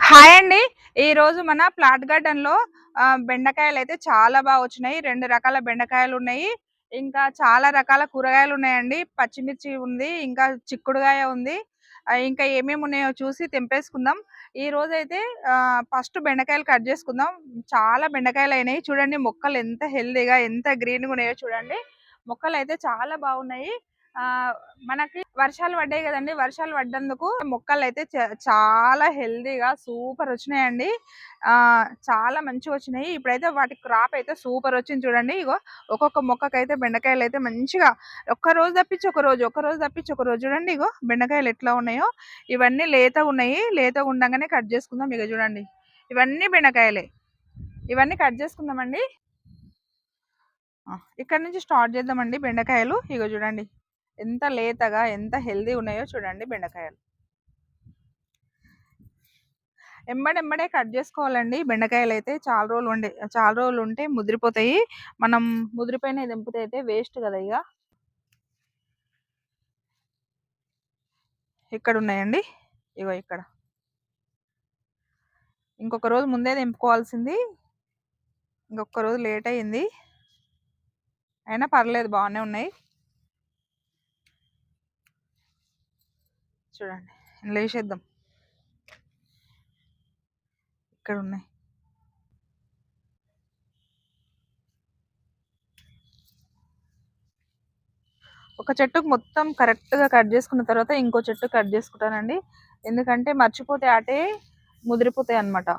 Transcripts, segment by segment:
Hi అండి. ఈ రోజు మన ప్లాట్ గార్డెన్లో బెండకాయలు అయితే చాలా బాగా వచ్చినాయి. రెండు రకాల బెండకాయలు ఉన్నాయి. ఇంకా చాలా రకాల కూరగాయలు ఉన్నాయండి. పచ్చిమిర్చి ఉంది ఇంకా చిక్కుడుగాయ ఉంది. ఇంకా ఏమేమి ఉన్నాయో చూసి తెంపేసుకుందాం. ఈ రోజు అయితే ఫస్ట్ బెండకాయలు కట్ చేసుకుందాం. చాలా బెండకాయలు అయినాయి. చూడండి మొక్కలు ఎంత హెల్దీగా ఎంత గ్రీన్గా ఉన్నాయో చూడండి. మొక్కలు అయితే చాలా బాగున్నాయి. మనకి వర్షాలు పడ్డాయి కదండి. వర్షాలు పడ్డందుకు మొక్కలు అయితే చ- చాలా హెల్దీగా సూపర్ వచ్చినాయండి. చాలా మంచిగా వచ్చినాయి. ఇప్పుడైతే వాటి క్రాప్ అయితే సూపర్ వచ్చింది చూడండి. ఇగో ఒక్కొక్క మొక్కకైతే బెండకాయలు అయితే మంచిగా ఒక్క రోజు తప్పించి ఒక రోజు ఒక రోజు తప్పించి ఒక రోజు చూడండి. ఇగో బెండకాయలు ఎట్లా ఉన్నాయో. ఇవన్నీ లేతగా ఉన్నాయి. లేతగా ఉండగానే కట్ చేసుకుందాం ఇక చూడండి. ఇవన్నీ బెండకాయలే. ఇవన్నీ కట్ చేసుకుందామండి. ఇక్కడ నుంచి స్టార్ట్ చేద్దామండి బెండకాయలు. ఇగో చూడండి. ఎంత లేతగా ఎంత హెల్దీ ఉన్నాయో చూడండి బెండకాయలు. ఎంబడెంబడే కట్ చేసుకోవాలండి. బెండకాయలు అయితే చాలా రోజులు ఉండే చాలా రోజులు ఉంటే ముదిరిపోతాయి. మనం ముదిరిపోయిన దింపితే అయితే వేస్ట్ కదా ఇక. ఇక్కడ ఉన్నాయండి. ఇగో ఇక్కడ. ఇంకొక రోజు ముందే తెంపుకోవాల్సింది ఇంకొక రోజు లేట్ అయింది. అయినా పర్లేదు బాగానే ఉన్నాయి. చూడండి. లేచేద్దాం. ఇక్కడ ఉన్నాయి ఒక చెట్టుకు మొత్తం కరెక్ట్గా కట్ చేసుకున్న తర్వాత ఇంకో చెట్టు కట్ చేసుకుంటానండి. ఎందుకంటే మర్చిపోతే అటే ముదిరిపోతాయి అన్నమాట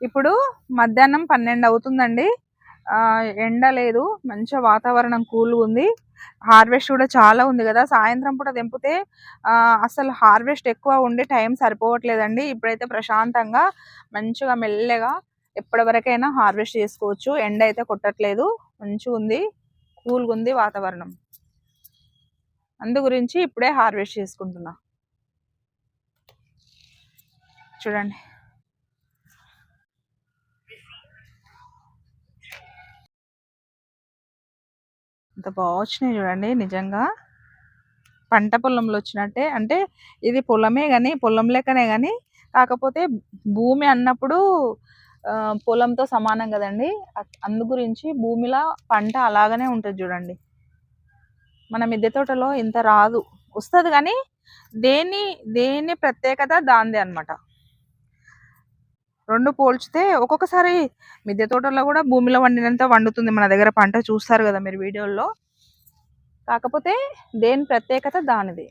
ఇప్పుడు మధ్యాహ్నం పన్నెండు అవుతుందండి. ఎండ లేదు. మంచి వాతావరణం కూల్గా ఉంది. హార్వెస్ట్ కూడా చాలా ఉంది కదా. సాయంత్రం పూట తెంపితే అసలు హార్వెస్ట్ ఎక్కువ ఉండి టైం సరిపోవట్లేదండి. ఇప్పుడైతే ప్రశాంతంగా మంచిగా మెల్లగా ఎప్పటి వరకైనా హార్వెస్ట్ చేసుకోవచ్చు. ఎండ అయితే కొట్టట్లేదు. మంచిగా ఉంది. కూల్గా ఉంది వాతావరణం. అందు గురించి ఇప్పుడే హార్వెస్ట్ చేసుకుంటున్నా. చూడండి. ఎంత బాగా వచ్చినాయి చూడండి నిజంగా. పంట పొలంలో వచ్చినట్టే. అంటే ఇది పొలమే కానీ పొలం లెక్కనే కానీ కాకపోతే భూమి అన్నప్పుడు పొలంతో సమానం కదండి. అందు గురించి భూమిలో పంట అలాగనే ఉంటుంది చూడండి. మన మిద్దె తోటలో ఇంత రాదు. వస్తుంది కానీ దేని దేని ప్రత్యేకత దాందే అన్నమాట. రెండు పోల్చితే ఒక్కొక్కసారి మిద్దె తోటలో కూడా భూమిలో వండినంత వండుతుంది. మన దగ్గర పంట చూస్తారు కదా మీరు వీడియోల్లో. కాకపోతే దేని ప్రత్యేకత దానిది.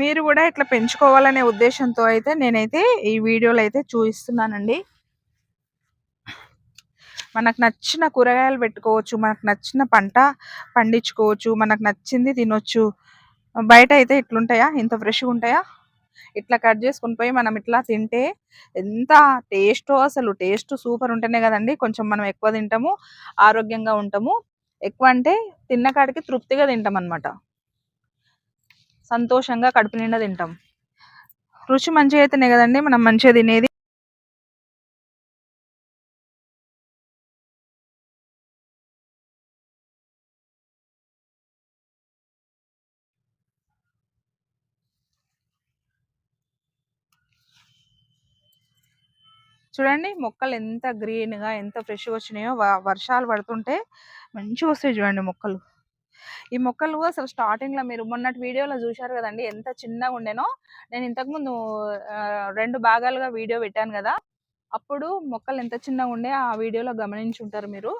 మీరు కూడా ఇట్లా పెంచుకోవాలనే ఉద్దేశంతో అయితే నేనైతే ఈ వీడియోలో అయితే చూపిస్తున్నానండి. మనకు నచ్చిన కూరగాయలు పెట్టుకోవచ్చు మనకు నచ్చిన పంట పండించుకోవచ్చు మనకు నచ్చింది తినొచ్చు. బయట అయితే ఇట్లుంటాయా ఇంత ఫ్రెష్గా ఉంటాయా? ఇట్లా కట్ చేసుకుని పోయి మనం ఇట్లా తింటే ఎంత టేస్టో అసలు టేస్ట్ సూపర్ ఉంటేనే కదండి కొంచెం మనం ఎక్కువ తింటాము ఆరోగ్యంగా ఉంటాము. ఎక్కువ అంటే తిన్న కాడికి తృప్తిగా తింటాం అన్నమాట సంతోషంగా కడుపు నిండా తింటాం. రుచి మంచిగా అయితేనే కదండి మనం మంచిగా తినేది. చూడండి మొక్కలు ఎంత గ్రీన్గా ఎంత ఫ్రెష్గా వచ్చినాయో వ- వర్షాలు పడుతుంటే మంచిగా వస్తాయి చూడండి మొక్కలు. ఈ మొక్కలు అసలు స్టార్టింగ్లో మీరు మొన్నటి వీడియోలో చూశారు కదండి ఎంత చిన్నగా ఉండేనో. నేను ఇంతకు ముందు రెండు భాగాలుగా వీడియో పెట్టాను కదా. అప్పుడు మొక్కలు ఎంత చిన్నగా ఉండే ఆ వీడియోలో గమనించి ఉంటారు మీరు.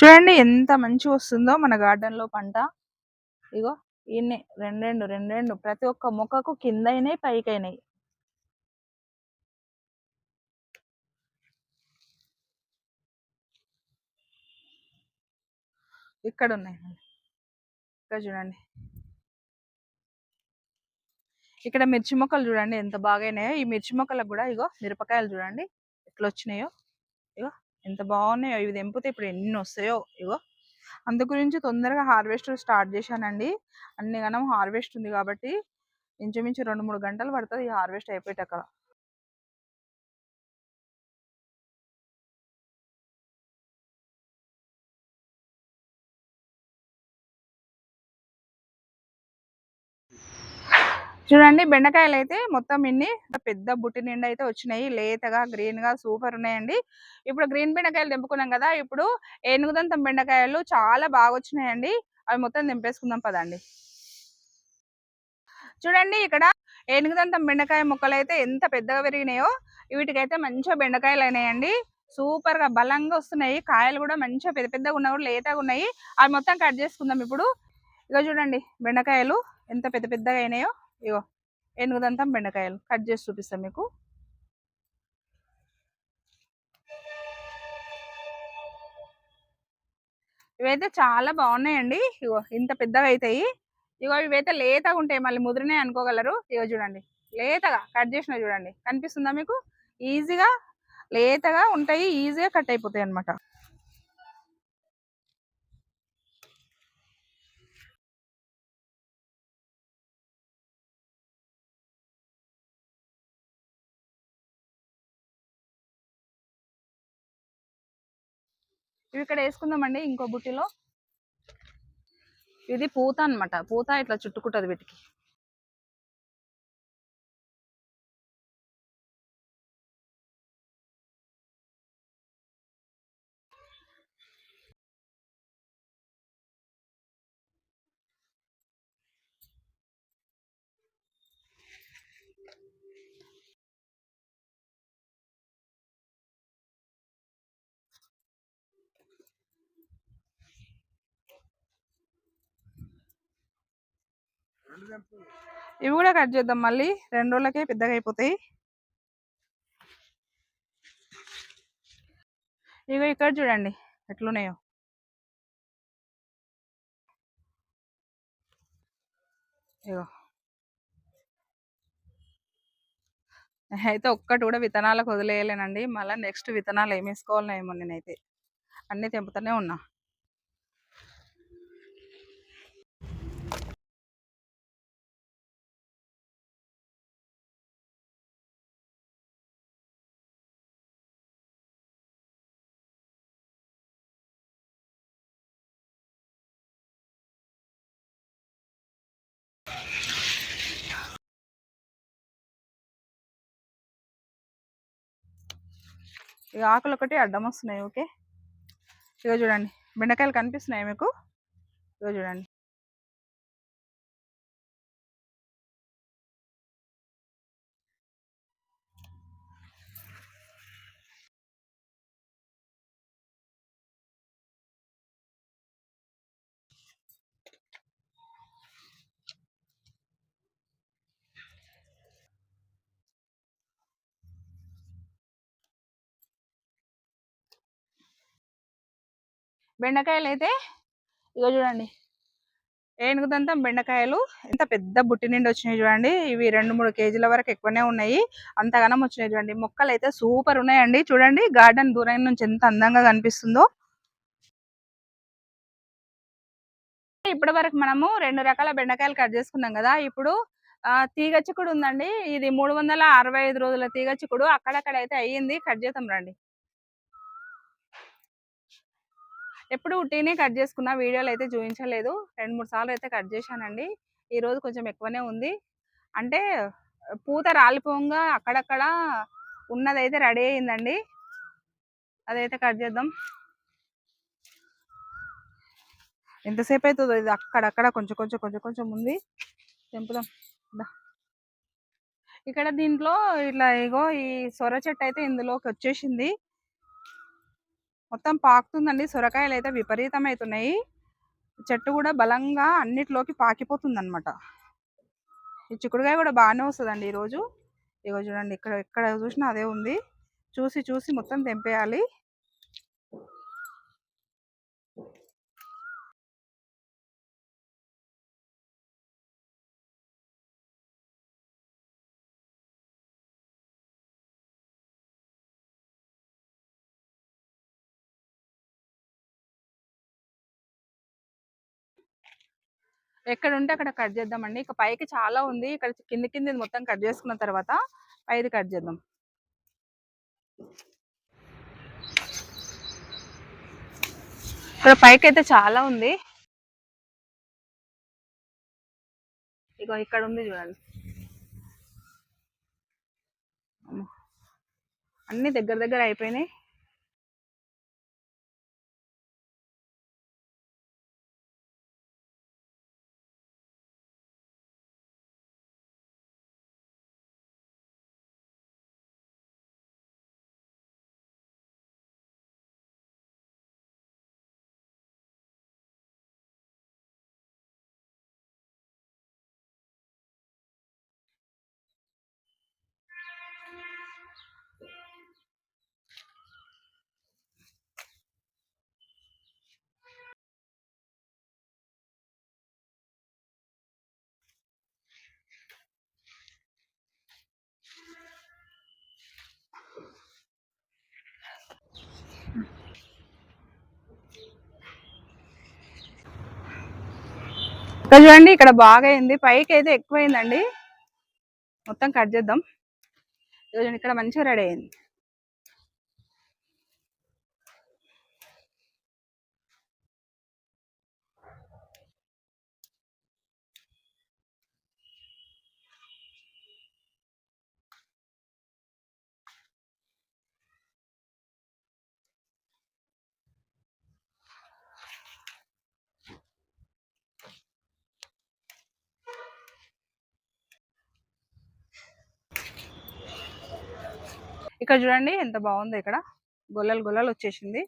చూడండి ఎంత మంచిగా వస్తుందో మన గార్డెన్లో పంట. ఇగో ఇన్ని రెండు రెండు రెండు రెండు. ప్రతి ఒక్క మొక్కకు కింద అయినాయి పైకి అయినాయి ఇక్కడ ఉన్నాయి ఇక్కడ చూడండి. ఇక్కడ మిర్చి మొక్కలు చూడండి ఎంత బాగాయినాయో ఈ మిర్చి మొక్కలకు కూడా ఇగో మిరపకాయలు చూడండి. ఎట్లా వచ్చినాయో ఎంత బాగున్నాయో ఇవి తెంపితే ఇప్పుడు ఎన్ని వస్తాయో ఇగో. అందు గురించి తొందరగా హార్వెస్ట్ స్టార్ట్ చేశానండి. అన్ని గనం హార్వెస్ట్ ఉంది కాబట్టి ఇంచుమించు రెండు మూడు గంటలు పడుతుంది ఈ హార్వెస్ట్ అయిపోయేటక్కడ. చూడండి బెండకాయలు అయితే మొత్తం ఇన్ని. పెద్ద బుట్టి నిండా అయితే వచ్చినాయి. లేతగా గ్రీన్గా సూపర్ ఉన్నాయండి. ఇప్పుడు గ్రీన్ బెండకాయలు తెంపుకున్నాం కదా ఇప్పుడు ఏనుగుదంతం బెండకాయలు చాలా బాగా వచ్చినాయండి అవి మొత్తం తెంపేసుకుందాం పదండి. చూడండి ఇక్కడ ఏనుగుదంతం బెండకాయ మొక్కలు అయితే ఎంత పెద్దగా పెరిగినాయో వీటికైతే మంచిగా బెండకాయలు అయినాయండి సూపర్గా బలంగా వస్తున్నాయి. కాయలు కూడా మంచిగా పెద్ద పెద్దగా ఉన్నా కూడా లేతగా ఉన్నాయి. అవి మొత్తం కట్ చేసుకుందాం ఇప్పుడు. ఇక చూడండి బెండకాయలు ఎంత పెద్ద పెద్దగా అయినాయో. ఇగో ఏనుగుదంతం బెండకాయలు కట్ చేసి చూపిస్తాను మీకు. ఇవైతే చాలా బాగున్నాయండి. ఇగో ఇంత పెద్దగా అవుతాయి ఇగో ఇవైతే లేతగా ఉంటాయి. మళ్ళీ ముదిరినే అనుకోగలరు. ఇగో చూడండి. లేతగా కట్ చేసిన చూడండి. కనిపిస్తుందా మీకు? ఈజీగా లేతగా ఉంటాయి. ఈజీగా కట్ అయిపోతాయి అనమాట ఇవి ఇక్కడ వేసుకుందామండి ఇంకో బుట్టిలో. ఇది పూత అనమాట పూత ఇట్లా చుట్టుకుంటది వీటికి. ఇవి కూడా కట్ చేద్దాం మళ్ళీ. రెండు రోజులకే పెద్దగా అయిపోతాయి. ఇగో ఇక్కడ చూడండి ఎట్లున్నాయో. ఇగో. అయితే ఒక్కటి కూడా విత్తనాలకు వదిలేయలేనండి. మళ్ళీ నెక్స్ట్ విత్తనాలు ఏమేసుకోవాలనేమో నేనైతే. అన్నీ తెంపుతూనే ఉన్నా. ఇక ఆకులు ఒకటి అడ్డం వస్తున్నాయి ఓకే? ఇక చూడండి. బెండకాయలు కనిపిస్తున్నాయి మీకు? ఇక చూడండి. బెండకాయలు అయితే ఇగో చూడండి. ఏనుగుదంతం బెండకాయలు. ఎంత పెద్ద బుట్టి నిండి వచ్చినాయి చూడండి. ఇవి రెండు మూడు కేజీల వరకు ఎక్కువనే ఉన్నాయి. అంతగానం వచ్చినాయి చూడండి. మొక్కలు అయితే సూపర్ ఉన్నాయండి. చూడండి గార్డెన్ దూరం నుంచి ఎంత అందంగా కనిపిస్తుందో. ఇప్పటి వరకు మనము రెండు రకాల బెండకాయలు కట్ చేసుకున్నాం కదా. ఇప్పుడు తీగ చిక్కుడు ఉందండి. ఇది మూడు వందల అరవై ఐదు రోజుల తీగ చిక్కుడు అక్కడక్కడ అయితే అయ్యింది. కట్ చేద్దాం రండి. ఎప్పుడు ఉట్టినే కట్ చేసుకున్న వీడియోలు అయితే చూపించలేదు రెండు మూడు సార్లు అయితే కట్ చేశానండి. ఈరోజు కొంచెం ఎక్కువనే ఉంది. అంటే పూత రాలిపోగా అక్కడక్కడ ఉన్నదైతే రెడీ అయిందండి. అదైతే కట్ చేద్దాం. ఎంతసేపు అవుతుందో ఇది అక్కడక్కడ కొంచెం కొంచెం కొంచెం కొంచెం ఉంది. తెంపుదాం. ఇక్కడ దీంట్లో ఇట్లా ఇగో ఈ సొర చెట్టు అయితే ఇందులోకి వచ్చేసింది. మొత్తం పాకుతుందండి. సొరకాయలు అయితే విపరీతమవుతున్నాయి చెట్టు కూడా బలంగా అన్నిటిలోకి పాకిపోతుంది అనమాట ఈ చిక్కుడుకాయ కూడా బాగానే వస్తుందండి ఈరోజు. ఇగో చూడండి ఇక్కడ ఎక్కడ చూసినా అదే ఉంది. చూసి చూసి మొత్తం తెంపేయాలి. ఎక్కడ ఉంటే అక్కడ కట్ చేద్దామండి. ఇక పైకి చాలా ఉంది. ఇక్కడ కింది కింది మొత్తం కట్ చేసుకున్న తర్వాత పైది కట్ చేద్దాం. ఇక్కడ పైకి అయితే చాలా ఉంది. ఇక ఇక్కడ ఉంది చూడండి అన్ని దగ్గర దగ్గర అయిపోయినాయి. ఇక్కడ చూడండి ఇక్కడ బాగా అయింది పైకి అయితే ఎక్కువైందండి. మొత్తం కట్ చేద్దాం. చూడండి ఇక్కడ మంచిగా రెడీ అయింది. ఇక్కడ చూడండి ఎంత బాగుంది ఇక్కడ. గొల్లలు గొల్లలు వచ్చేసింది.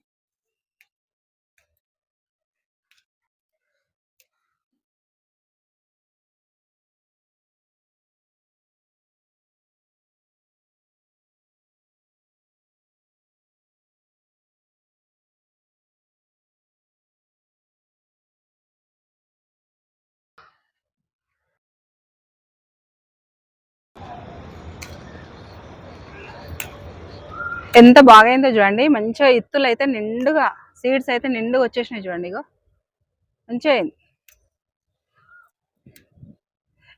ఎంత బాగైందో చూడండి. మంచిగా ఇత్తులు అయితే నిండుగా సీడ్స్ అయితే నిండుగా వచ్చేసినాయి చూడండి ఇగో. మంచిగా అయింది.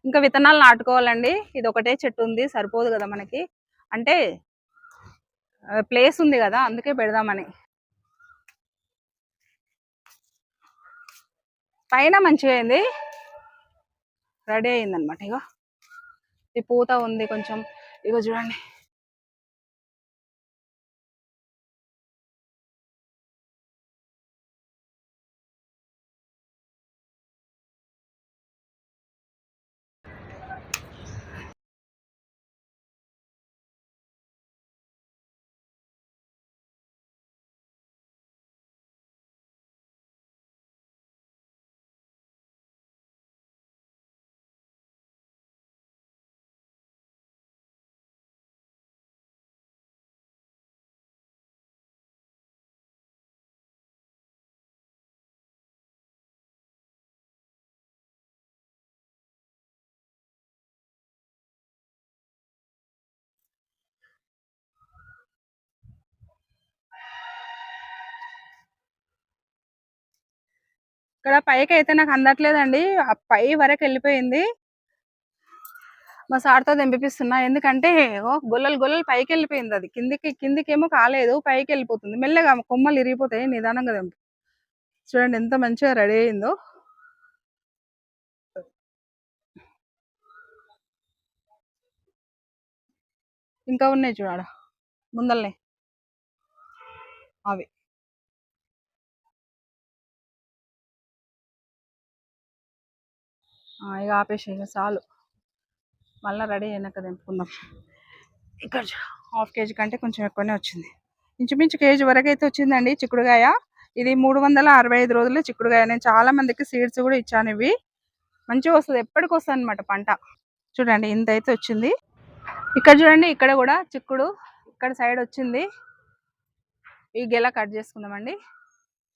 ఇంకా విత్తనాలు నాటుకోవాలండి. ఇది ఒకటే చెట్టు ఉంది సరిపోదు కదా మనకి. అంటే ప్లేస్ ఉంది కదా అందుకే పెడదామని. పైన మంచిగా అయింది. రెడీ అయిందనమాట ఇగో. ఈ పూత ఉంది కొంచెం. ఇగో చూడండి. ఇక్కడ పైకి అయితే నాకు అందట్లేదండి. ఆ పై వరకు వెళ్ళిపోయింది. మా సార్తో దింపిస్తున్నా ఎందుకంటే గొల్లలు గొల్లలు పైకి వెళ్ళిపోయింది అది. కిందికి కిందికేమో కాలేదు పైకి వెళ్ళిపోతుంది. మెల్లగా కొమ్మలు ఇరిగిపోతాయి నిదానంగా తెంపు. చూడండి ఎంత మంచిగా రెడీ అయిందో. ఇంకా ఉన్నాయి చూడ ముందల్నే. అవి. ఇక ఆపేసి ఇక చాలు. మళ్ళీ రెడీ అయినాక తెంపుకుందాం. ఇక్కడ హాఫ్ కేజీ కంటే కొంచెం ఎక్కువనే వచ్చింది. ఇంచుమించు కేజీ వరకు అయితే వచ్చిందండి చిక్కుడుగాయ. ఇది మూడు వందల అరవై ఐదు రోజులు చిక్కుడుగాయ. నేను చాలా మందికి సీడ్స్ కూడా ఇచ్చాను ఇవి. మంచిగా వస్తుంది ఎప్పటికి వస్తుంది అనమాట పంట. చూడండి ఇంత అయితే వచ్చింది. ఇక్కడ చూడండి ఇక్కడ కూడా చిక్కుడు ఇక్కడ సైడ్ వచ్చింది. ఈ గెల కట్ చేసుకుందామండి.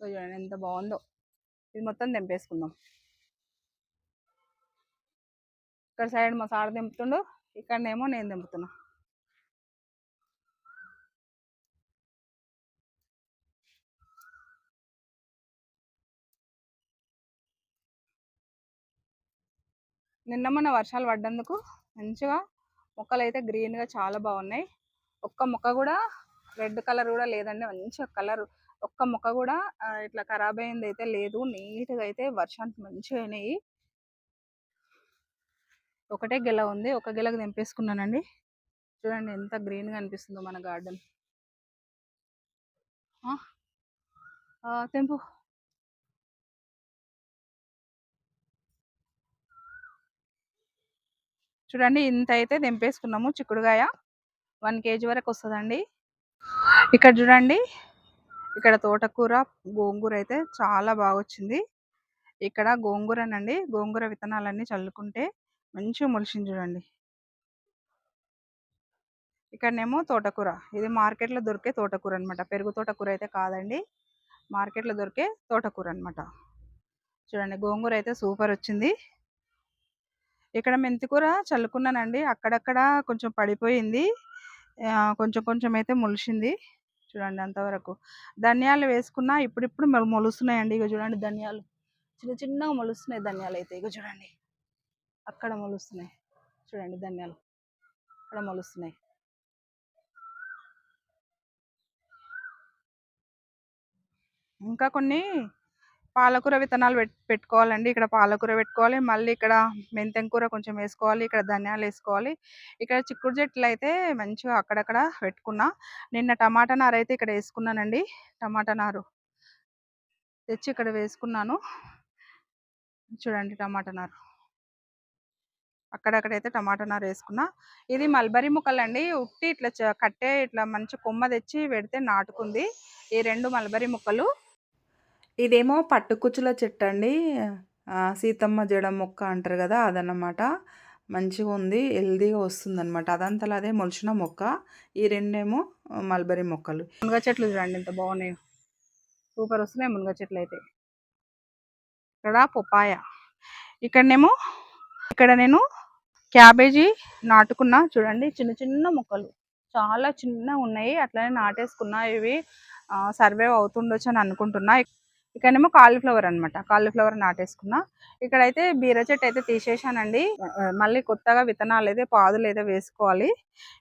చూడండి ఎంత బాగుందో. ఇది మొత్తం తెంపేసుకుందాం. ఇక్కడ సైడ్ మా సార్ దింపుతుండు ఇక్కడనేమో నేను దింపుతున్నా నిన్న మొన్న వర్షాలు పడ్డందుకు మంచిగా మొక్కలు అయితే గ్రీన్గా చాలా బాగున్నాయి. ఒక్క మొక్క కూడా రెడ్ కలర్ కూడా లేదండి మంచిగా కలర్. ఒక్క మొక్క కూడా ఇట్లా ఖరాబ్ అయింది అయితే లేదు నీట్గా అయితే వర్షానికి మంచిగా అయినాయి. ఒకటే గెల ఉంది. ఒక గెలకు తెంపేసుకున్నానండి. చూడండి ఎంత గ్రీన్గా అనిపిస్తుందో మన గార్డెన్. తెంపు. చూడండి ఇంత అయితే తెంపేసుకున్నాము చిక్కుడుగాయ. వన్ కేజీ వరకు వస్తుందండి. ఇక్కడ చూడండి ఇక్కడ తోటకూర గోంగూర అయితే చాలా బాగా వచ్చింది ఇక్కడ గోంగూరనండి. గోంగూర విత్తనాలన్నీ చల్లుకుంటే మంచిగా మొలిచింది చూడండి. ఇక్కడనేమో తోటకూర. ఇది మార్కెట్లో దొరికే తోటకూర అనమాట పెరుగు తోటకూర అయితే కాదండి. మార్కెట్లో దొరికే తోటకూర అనమాట చూడండి గోంగూర అయితే సూపర్ వచ్చింది. ఇక్కడ మెంతికూర చల్లుకున్నానండి. అక్కడక్కడ కొంచెం పడిపోయింది. కొంచెం కొంచెం అయితే మొలిచింది. చూడండి అంతవరకు. ధనియాలు వేసుకున్నా ఇప్పుడిప్పుడు మొలుస్తున్నాయండి. ఇక చూడండి ధనియాలు. చిన్న చిన్నగా మొలుస్తున్నాయి ధనియాలు అయితే ఇక చూడండి. అక్కడ మొలుస్తున్నాయి. చూడండి ధనియాలు. అక్కడ మొలుస్తున్నాయి. ఇంకా కొన్ని పాలకూర విత్తనాలు పెట్ పెట్టుకోవాలండి. ఇక్కడ పాలకూర పెట్టుకోవాలి. మళ్ళీ ఇక్కడ మెంతెం కూర కొంచెం వేసుకోవాలి. ఇక్కడ ధనియాలు వేసుకోవాలి. ఇక్కడ చిక్కుడు చెట్లు అయితే మంచిగా అక్కడక్కడ పెట్టుకున్నా. నిన్న టమాటా నారు అయితే ఇక్కడ వేసుకున్నానండి. టమాటా నారు. తెచ్చి ఇక్కడ వేసుకున్నాను. చూడండి టమాటా నారు. అక్కడక్కడైతే టమాటా నారు వేసుకున్నా. ఇది మల్బరీ ముక్కలండి. ఉట్టి ఇట్లా కట్టే ఇట్లా మంచి కొమ్మ తెచ్చి పెడితే నాటుకుంది. ఈ రెండు మల్బరీ ముక్కలు. ఇదేమో పట్టుకుచ్చుల చెట్టు అండి. సీతమ్మ జడ మొక్క అంటారు కదా అదన్నమాట. మంచిగా ఉంది హెల్దీగా వస్తుంది అనమాట అదంతా అదే మొలిచిన మొక్క. ఈ రెండేమో మల్బరీ మొక్కలు. మునగ చెట్లు చూడండి ఎంత బాగున్నాయి. సూపర్ వస్తున్నాయి మునగ చెట్లు అయితే ఇక్కడ పొపాయ ఇక్కడనేమో ఇక్కడ నేను క్యాబేజీ నాటుకున్నా. చూడండి చిన్న చిన్న మొక్కలు. చాలా చిన్న ఉన్నాయి. అట్లనే నాటేసుకున్నా. ఇవి సర్వే అవుతుండొచ్చు అని అనుకుంటున్నా. ఇక్కడనేమో కాలీఫ్లవర్ అనమాట కాలీఫ్లవర్ నాటేసుకున్నా. ఇక్కడైతే బీర చెట్టు అయితే తీసేసానండి మళ్ళీ కొత్తగా విత్తనాలు అయితే పాదులు అయితే వేసుకోవాలి.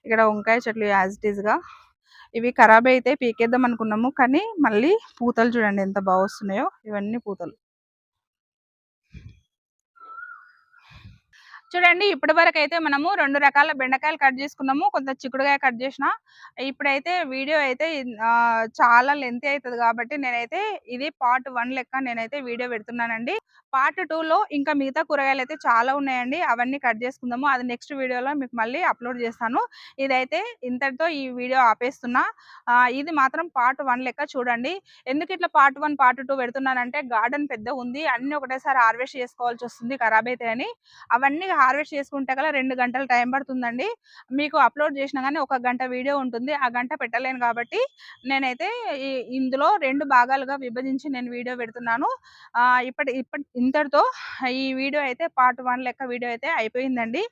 ఇక్కడ వంకాయ చెట్లు యాజ్ ఇట్ ఈస్గా. ఇవి ఖరాబ్ అయితే పీకేద్దాం అనుకున్నాము. కానీ మళ్ళీ పూతలు చూడండి ఎంత బాగా వస్తున్నాయో. ఇవన్నీ పూతలు. చూడండి ఇప్పటి వరకు అయితే మనము రెండు రకాల బెండకాయలు కట్ చేసుకున్నాము. కొంత చిక్కుడుకాయ కట్ చేసిన. ఇప్పుడైతే వీడియో అయితే చాలా లెంత్ అవుతుంది కాబట్టి నేనైతే ఇది పార్ట్ వన్ లెక్క నేనైతే వీడియో పెడుతున్నానండి. పార్ట్ టూలో ఇంకా మిగతా కూరగాయలు అయితే చాలా ఉన్నాయండి. అవన్నీ కట్ చేసుకుందాము. అది నెక్స్ట్ వీడియోలో మీకు మళ్ళీ అప్లోడ్ చేస్తాను. ఇదైతే ఇంతటితో ఈ వీడియో ఆపేస్తున్నా. ఇది మాత్రం పార్ట్ వన్ లెక్క చూడండి. ఎందుకు ఇట్లా పార్ట్ వన్ పార్ట్ టూ పెడుతున్నానంటే గార్డెన్ పెద్ద ఉంది అన్ని ఒకటేసారి హార్వెస్ట్ చేసుకోవాల్సి వస్తుంది ఖరాబ్ అయితే అని అవన్నీ హార్వెస్ట్ చేసుకుంటే కదా రెండు గంటలు టైం పడుతుందండి. మీకు అప్లోడ్ చేసినా కానీ ఒక గంట వీడియో ఉంటుంది. ఆ గంట పెట్టలేను కాబట్టి నేనైతే ఇందులో రెండు భాగాలుగా విభజించి నేను వీడియో పెడుతున్నాను. ఇప్పటి ఇప్పటి ఇంతటితో ఈ వీడియో అయితే పార్ట్ వన్ లెక్క వీడియో అయితే అయిపోయిందండి.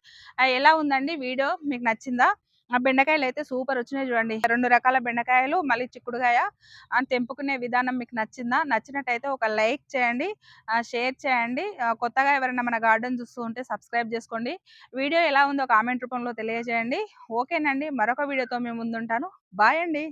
ఎలా ఉందండి? వీడియో మీకు నచ్చిందా? ఆ బెండకాయలు అయితే సూపర్ వచ్చినాయి చూడండి. రెండు రకాల బెండకాయలు మళ్ళీ చిక్కుడుకాయ అని తెంపుకునే విధానం మీకు నచ్చిందా? నచ్చినట్టయితే ఒక లైక్ చేయండి షేర్ చేయండి. కొత్తగా ఎవరైనా మన గార్డెన్ చూస్తూ ఉంటే సబ్స్క్రైబ్ చేసుకోండి. వీడియో ఎలా ఉందో కామెంట్ రూపంలో తెలియజేయండి. ఓకేనండి మరొక వీడియోతో మేము ముందుంటాను. బాయ్ అండి.